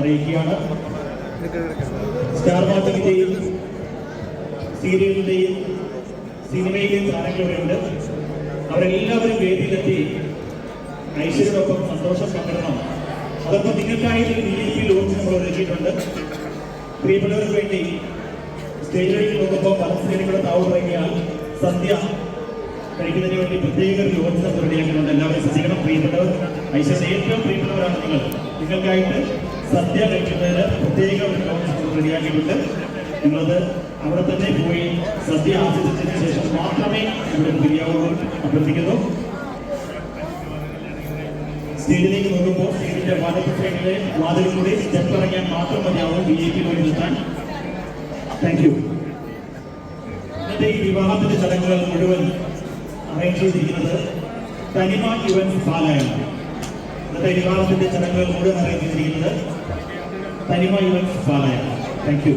അറിയിക്കുകയാണ്. സ്റ്റാർ മാർക്കറ്റിന്റെയും സീരിയലിന്റെയും സിനിമയിലെയും താരങ്ങളുണ്ട് അവരെല്ലാവരും വേദിയിലെത്തി ഐശ്വര്യനൊപ്പം സന്തോഷം പങ്കിടണം അതോടൊപ്പം നിങ്ങൾക്കായി ഒരു ബി ജെ പി ലോഞ്ച് നമ്മൾ ഒരുക്കിയിട്ടുണ്ട്. പ്രിയപ്പെട്ടവർക്ക് വേണ്ടി സ്റ്റേജിലേക്ക് നോക്കുമ്പോൾ പലസ്തീനികളുടെ താവ് തുടങ്ങിയ സന്ധ്യ കഴിക്കുന്നതിന് വേണ്ടി പ്രത്യേക ലോഞ്ച് ഐശ്വര്യ ഏറ്റവും പ്രിയപ്പെട്ടവരാണ് നിങ്ങൾ. നിങ്ങൾക്കായിട്ട് സദ്യ കഴിക്കുന്നതിന് പ്രത്യേക ഒരു കൗൺസിൽ റെഡിയാക്കിയിട്ടുണ്ട്. നിങ്ങളത് അവിടെ തന്നെ പോയി സദ്യ ആസ്വദിച്ചതിന് ശേഷം മാത്രമേ ഇവിടെ പിരിയാവുള്ളൂ അഭ്യർത്ഥിക്കുന്നു. സ്റ്റേജിലേക്ക് നോക്കുമ്പോൾ സ്റ്റേജിന്റെ വാതിൽ കൂടി സ്റ്റെപ്പ് ഇറങ്ങിയാൽ മാത്രം മതിയാവും ബി ജെ പി വഴി നിർത്താൻ. താങ്ക് യു ഇന്നത്തെ ഈ വിവാഹത്തിന്റെ ചടങ്ങുകൾ മുഴുവൻ അറേഞ്ച് ചെയ്തിരിക്കുന്നത് തനിമ ഇവൻ പാലായാണ്. ഇന്നത്തെ വിവാഹത്തിന്റെ ചടങ്ങുകൾ മുഴുവൻ അറേഞ്ച് ചെയ്തിരിക്കുന്നത് തനിമ ഇവന്റ്സ് പാലായാണ് താങ്ക് യു